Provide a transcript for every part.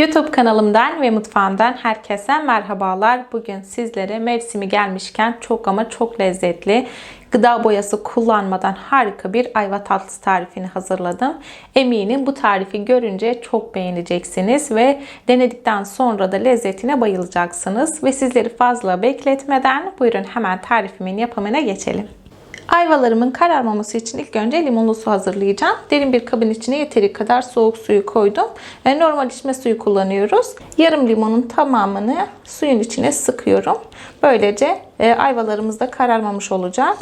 YouTube kanalımdan ve mutfağımdan herkese merhabalar. Bugün sizlere mevsimi gelmişken çok ama çok lezzetli gıda boyası kullanmadan harika bir ayva tatlısı tarifini hazırladım. Eminim bu tarifi görünce çok beğeneceksiniz ve denedikten sonra da lezzetine bayılacaksınız. Ve sizleri fazla bekletmeden buyurun hemen tarifimin yapımına geçelim. Ayvalarımın kararmaması için ilk önce limonlu su hazırlayacağım. Derin bir kabın içine yeteri kadar soğuk suyu koydum. Ve normal içme suyu kullanıyoruz. Yarım limonun tamamını suyun içine sıkıyorum. Böylece e, ayvalarımız da kararmamış olacak.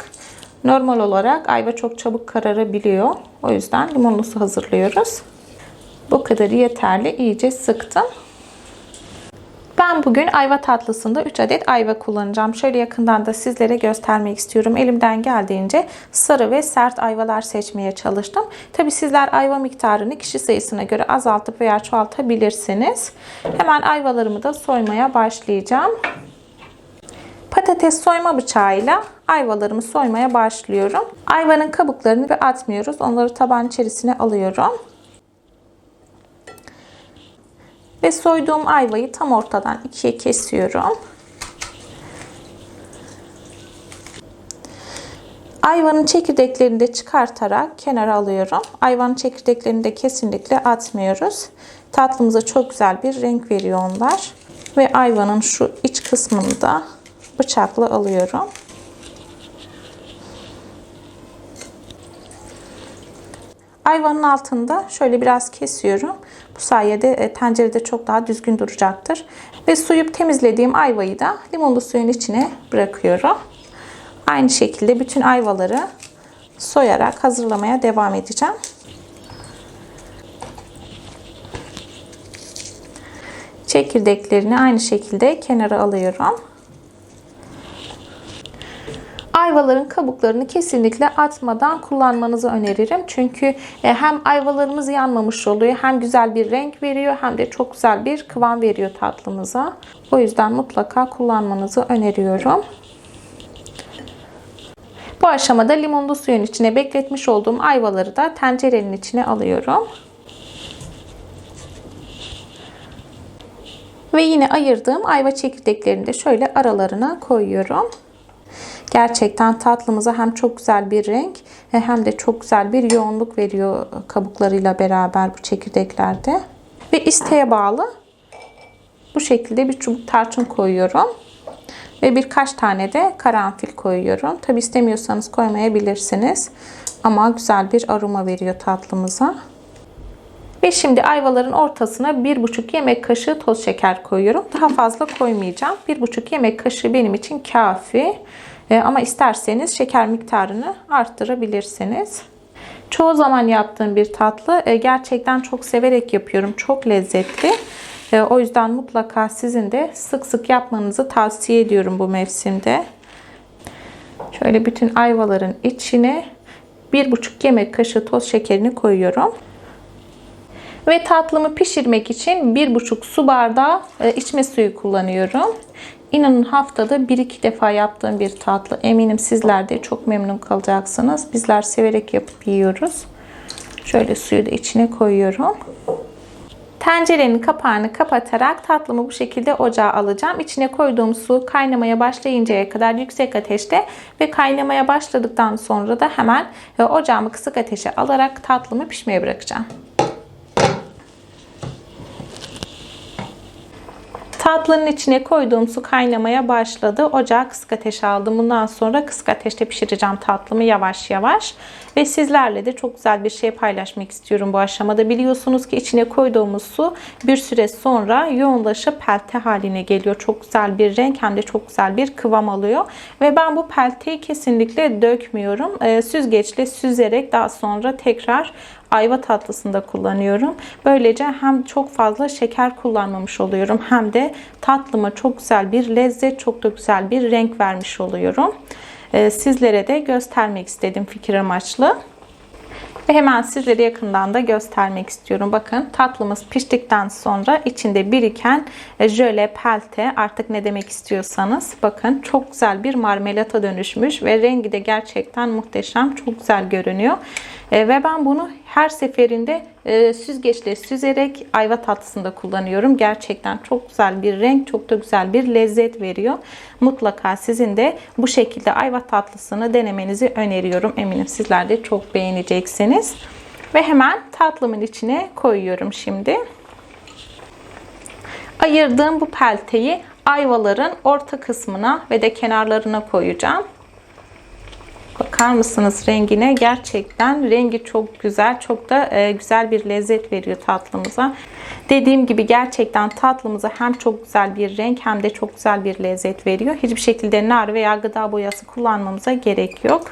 Normal olarak ayva çok çabuk kararabiliyor. O yüzden limonlu su hazırlıyoruz. Bu kadar yeterli. İyice sıktım. Ben bugün ayva tatlısında 3 adet ayva kullanacağım. Şöyle yakından da sizlere göstermek istiyorum. Elimden geldiğince sarı ve sert ayvalar seçmeye çalıştım. Tabi sizler ayva miktarını kişi sayısına göre azaltıp veya çoğaltabilirsiniz. Hemen ayvalarımı da soymaya başlayacağım. Patates soyma bıçağıyla ayvalarımı soymaya başlıyorum. Ayvanın kabuklarını bir atmıyoruz. Onları taban içerisine alıyorum. Ve soyduğum ayvayı tam ortadan ikiye kesiyorum. Ayvanın çekirdeklerini de çıkartarak kenara alıyorum. Ayvanın çekirdeklerini de kesinlikle atmıyoruz. Tatlımıza çok güzel bir renk veriyor onlar. Ve ayvanın şu iç kısmını da bıçakla alıyorum. Ayvanın altında şöyle biraz kesiyorum. Bu sayede e, tencerede çok daha düzgün duracaktır. Ve suyup temizlediğim ayvayı da limonlu suyun içine bırakıyorum. Aynı şekilde bütün ayvaları soyarak hazırlamaya devam edeceğim. Çekirdeklerini aynı şekilde kenara alıyorum. Ayvaların kabuklarını kesinlikle atmadan kullanmanızı öneririm. Çünkü e, hem ayvalarımız yanmamış oluyor hem güzel bir renk veriyor hem de çok güzel bir kıvam veriyor tatlımıza. O yüzden mutlaka kullanmanızı öneriyorum. Bu aşamada limonlu suyun içine bekletmiş olduğum ayvaları da tencerenin içine alıyorum. Ve yine ayırdığım ayva çekirdeklerini de şöyle aralarına koyuyorum. Gerçekten tatlımıza hem çok güzel bir renk e, hem de çok güzel bir yoğunluk veriyor kabuklarıyla beraber bu çekirdeklerde. Ve isteğe bağlı bu şekilde bir çubuk tarçın koyuyorum. Ve birkaç tane de karanfil koyuyorum. Tabi istemiyorsanız koymayabilirsiniz. Ama güzel bir aroma veriyor tatlımıza. Ve şimdi ayvaların ortasına 1,5 yemek kaşığı toz şeker koyuyorum. Daha fazla koymayacağım. 1,5 yemek kaşığı benim için kafi. E, ama isterseniz şeker miktarını arttırabilirsiniz. Çoğu zaman yaptığım bir tatlı. E, gerçekten çok severek yapıyorum. Çok lezzetli. E, o yüzden mutlaka sizin de sık sık yapmanızı tavsiye ediyorum bu mevsimde. Şöyle bütün ayvaların içine 1,5 yemek kaşığı toz şekerini koyuyorum. Ve tatlımı pişirmek için 1,5 su bardağı içme suyu kullanıyorum. İnanın haftada 1-2 defa yaptığım bir tatlı. Eminim sizler de çok memnun kalacaksınız. Bizler severek yapıp yiyoruz. Şöyle suyu da içine koyuyorum. Tencerenin kapağını kapatarak tatlımı bu şekilde ocağa alacağım. İçine koyduğum su kaynamaya başlayıncaya kadar yüksek ateşte ve kaynamaya başladıktan sonra da hemen ocağımı kısık ateşe alarak tatlımı pişmeye bırakacağım. Tatlının içine koyduğum su kaynamaya başladı. Ocağı kısık ateşe aldım. Bundan sonra kısık ateşte pişireceğim tatlımı yavaş yavaş. Ve sizlerle de çok güzel bir şey paylaşmak istiyorum bu aşamada. Biliyorsunuz ki içine koyduğumuz su bir süre sonra yoğunlaşıp pelte haline geliyor. Çok güzel bir renk hem de çok güzel bir kıvam alıyor. Ve ben bu pelteyi kesinlikle dökmüyorum. E, süzgeçle süzerek daha sonra tekrar ayva tatlısında kullanıyorum. Böylece hem çok fazla şeker kullanmamış oluyorum hem de tatlıma çok güzel bir lezzet, çok da güzel bir renk vermiş oluyorum. Ee, sizlere de göstermek istedim fikir amaçlı. Ve hemen sizlere yakından da göstermek istiyorum. Bakın tatlımız piştikten sonra içinde biriken e, jöle, pelte artık ne demek istiyorsanız bakın çok güzel bir marmelata dönüşmüş ve rengi de gerçekten muhteşem. Çok güzel görünüyor. E, ve ben bunu her seferinde e, süzgeçle süzerek ayva tatlısında kullanıyorum. Gerçekten çok güzel bir renk, çok da güzel bir lezzet veriyor. Mutlaka sizin de bu şekilde ayva tatlısını denemenizi öneriyorum. Eminim sizler de çok beğeneceksiniz. Ve hemen tatlımın içine koyuyorum şimdi. Ayırdığım bu pelteyi ayvaların orta kısmına ve de kenarlarına koyacağım. Bakar mısınız rengine? Gerçekten rengi çok güzel. Çok da e, güzel bir lezzet veriyor tatlımıza. Dediğim gibi gerçekten tatlımıza hem çok güzel bir renk hem de çok güzel bir lezzet veriyor. Hiçbir şekilde nar veya gıda boyası kullanmamıza gerek yok.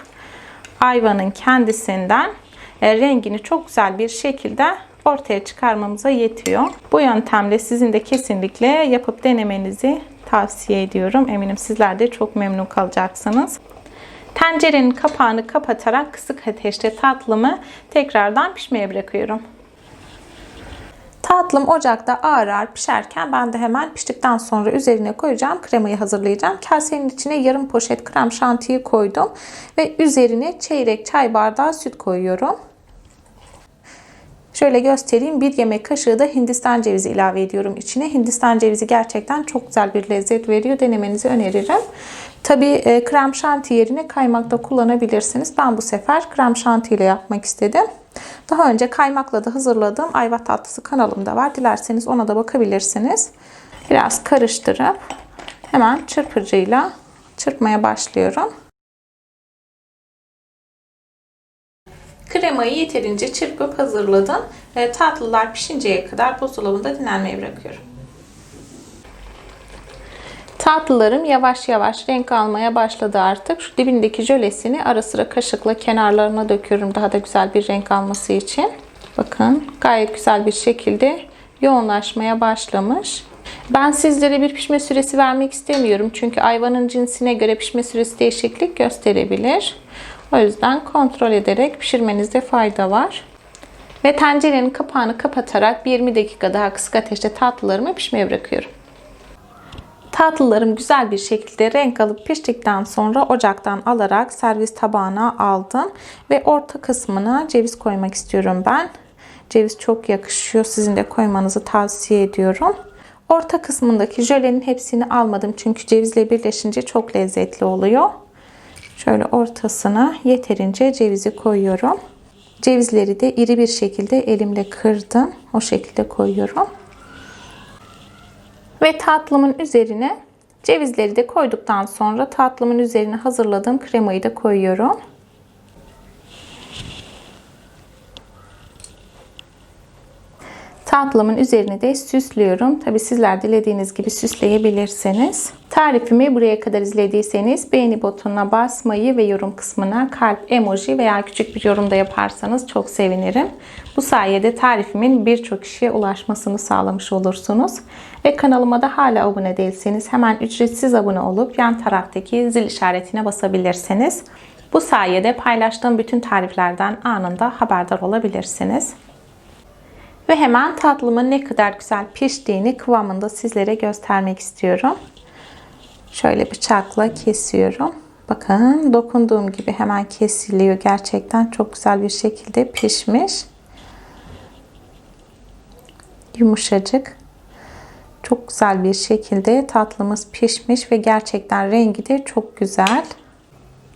Ayvanın kendisinden e, rengini çok güzel bir şekilde ortaya çıkarmamıza yetiyor. Bu yöntemle sizin de kesinlikle yapıp denemenizi tavsiye ediyorum. Eminim sizler de çok memnun kalacaksınız. Tencerenin kapağını kapatarak kısık ateşte tatlımı tekrardan pişmeye bırakıyorum. Tatlım ocakta ağır ağır pişerken ben de hemen piştikten sonra üzerine koyacağım kremayı hazırlayacağım. Kasenin içine yarım poşet krem şantiyi koydum ve üzerine çeyrek çay bardağı süt koyuyorum. Şöyle göstereyim. Bir yemek kaşığı da Hindistan cevizi ilave ediyorum içine. Hindistan cevizi gerçekten çok güzel bir lezzet veriyor. Denemenizi öneririm. Tabii e, krem şanti yerine kaymak da kullanabilirsiniz. Ben bu sefer krem şanti ile yapmak istedim. Daha önce kaymakla da hazırladığım ayva tatlısı kanalımda var. Dilerseniz ona da bakabilirsiniz. Biraz karıştırıp hemen çırpıcıyla çırpmaya başlıyorum. Kremayı yeterince çırpıp hazırladım. Tatlılar pişinceye kadar buzdolabında dinlenmeye bırakıyorum. Tatlılarım yavaş yavaş renk almaya başladı artık. Şu dibindeki jölesini ara sıra kaşıkla kenarlarına döküyorum daha da güzel bir renk alması için. Bakın gayet güzel bir şekilde yoğunlaşmaya başlamış. Ben sizlere bir pişme süresi vermek istemiyorum. Çünkü ayvanın cinsine göre pişme süresi değişiklik gösterebilir. O yüzden kontrol ederek pişirmenizde fayda var. Ve tencerenin kapağını kapatarak 20 dakika daha kısık ateşte tatlılarımı pişmeye bırakıyorum. Tatlılarım güzel bir şekilde renk alıp piştikten sonra ocaktan alarak servis tabağına aldım. Ve orta kısmına ceviz koymak istiyorum ben. Ceviz çok yakışıyor. Sizin de koymanızı tavsiye ediyorum. Orta kısmındaki jölenin hepsini almadım. Çünkü cevizle birleşince çok lezzetli oluyor. Şöyle ortasına yeterince cevizi koyuyorum. Cevizleri de iri bir şekilde elimle kırdım. O şekilde koyuyorum. Ve tatlımın üzerine cevizleri de koyduktan sonra tatlımın üzerine hazırladığım kremayı da koyuyorum. Tatlımın üzerine de süslüyorum. Tabi sizler dilediğiniz gibi süsleyebilirsiniz. Tarifimi buraya kadar izlediyseniz beğeni butonuna basmayı ve yorum kısmına kalp emoji veya küçük bir yorum da yaparsanız çok sevinirim. Bu sayede tarifimin birçok kişiye ulaşmasını sağlamış olursunuz. Ve kanalıma da hala abone değilseniz hemen ücretsiz abone olup yan taraftaki zil işaretine basabilirsiniz. Bu sayede paylaştığım bütün tariflerden anında haberdar olabilirsiniz. Ve hemen tatlımın ne kadar güzel piştiğini kıvamında sizlere göstermek istiyorum. Şöyle bıçakla kesiyorum. Bakın dokunduğum gibi hemen kesiliyor. Gerçekten çok güzel bir şekilde pişmiş. Yumuşacık. Çok güzel bir şekilde tatlımız pişmiş ve gerçekten rengi de çok güzel.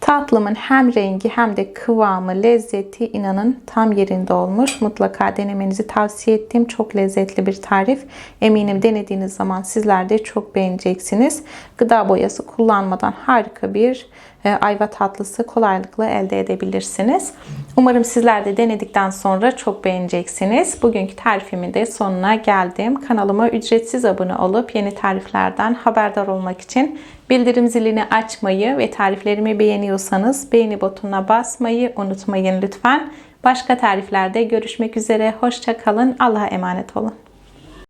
Tatlımın hem rengi hem de kıvamı, lezzeti inanın tam yerinde olmuş. Mutlaka denemenizi tavsiye ettiğim çok lezzetli bir tarif. Eminim denediğiniz zaman sizler de çok beğeneceksiniz. Gıda boyası kullanmadan harika bir ayva tatlısı kolaylıkla elde edebilirsiniz. Umarım sizler de denedikten sonra çok beğeneceksiniz. Bugünkü tarifimin de sonuna geldim. Kanalıma ücretsiz abone olup yeni tariflerden haberdar olmak için bildirim zilini açmayı ve tariflerimi beğeniyorsanız beğeni butonuna basmayı unutmayın lütfen. Başka tariflerde görüşmek üzere. Hoşçakalın. Allah'a emanet olun.